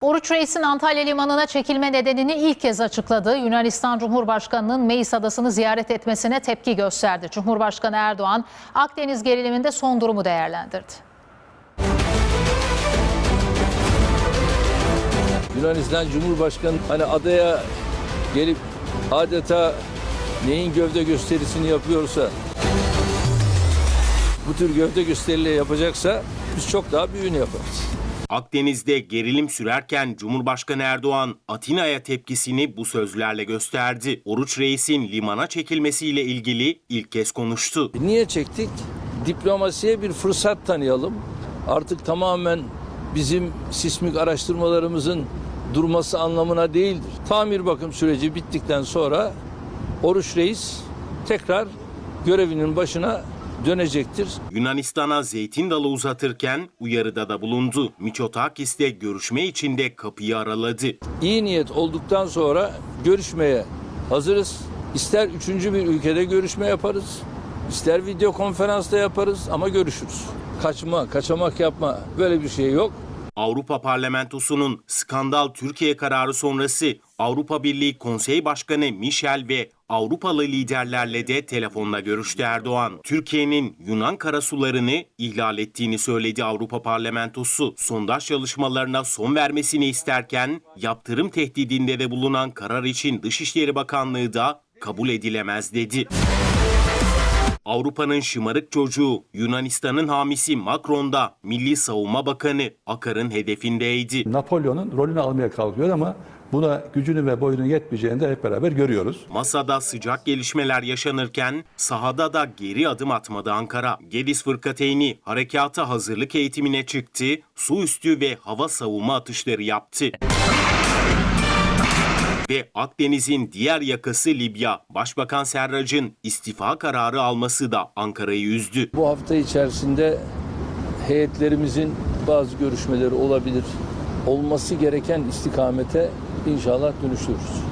Oruç Reis'in Antalya Limanı'na çekilme nedenini ilk kez açıkladı. Yunanistan Cumhurbaşkanı'nın Meis Adası'nı ziyaret etmesine tepki gösterdi. Cumhurbaşkanı Erdoğan, Akdeniz geriliminde son durumu değerlendirdi. Yunanistan Cumhurbaşkanı hani adaya gelip adeta neyin gövde gösterisini yapıyorsa bu tür gövde gösterileri yapacaksa biz çok daha büyüğünü yaparız. Akdeniz'de gerilim sürerken Cumhurbaşkanı Erdoğan Atina'ya tepkisini bu sözlerle gösterdi. Oruç Reis'in limana çekilmesiyle ilgili ilk kez konuştu. E Niye çektik? Diplomasiye bir fırsat tanıyalım. Artık tamamen bizim sismik araştırmalarımızın durması anlamına değildir. Tamir bakım süreci bittikten sonra Oruç Reis tekrar görevinin başına dönecektir. Yunanistan'a zeytin dalı uzatırken uyarıda da bulundu. Miçotakis'le görüşme için de kapıyı araladı. iyi niyet olduktan sonra görüşmeye hazırız. İster üçüncü bir ülkede görüşme yaparız, ister video konferansta yaparız ama görüşürüz. Kaçma, kaçamak yapma böyle bir şey yok. Avrupa Parlamentosu'nun skandal Türkiye kararı sonrası Avrupa Birliği Konsey Başkanı Michel ve Avrupalı liderlerle de telefonla görüştü Erdoğan. Türkiye'nin Yunan karasularını ihlal ettiğini söyledi Avrupa Parlamentosu. Sondaj çalışmalarına son vermesini isterken yaptırım tehdidinde de bulunan karar için Dışişleri Bakanlığı da kabul edilemez dedi. Avrupa'nın şımarık çocuğu Yunanistan'ın hamisi Macron da Milli Savunma Bakanı Akar'ın hedefindeydi. Napolyon'un rolünü almaya kalkıyor ama buna gücünü ve boyunun yetmeyeceğini de hep beraber görüyoruz. Masada sıcak gelişmeler yaşanırken sahada da geri adım atmadı Ankara. Gediz Fırkateyni harekata hazırlık eğitimine çıktı, su üstü ve hava savunma atışları yaptı. Ve Akdeniz'in diğer yakası Libya, Başbakan Serrac'ın istifa kararı alması da Ankara'yı üzdü. Bu hafta içerisinde heyetlerimizin bazı görüşmeleri olabilir. Olması gereken istikamete inşallah dönüşürüz.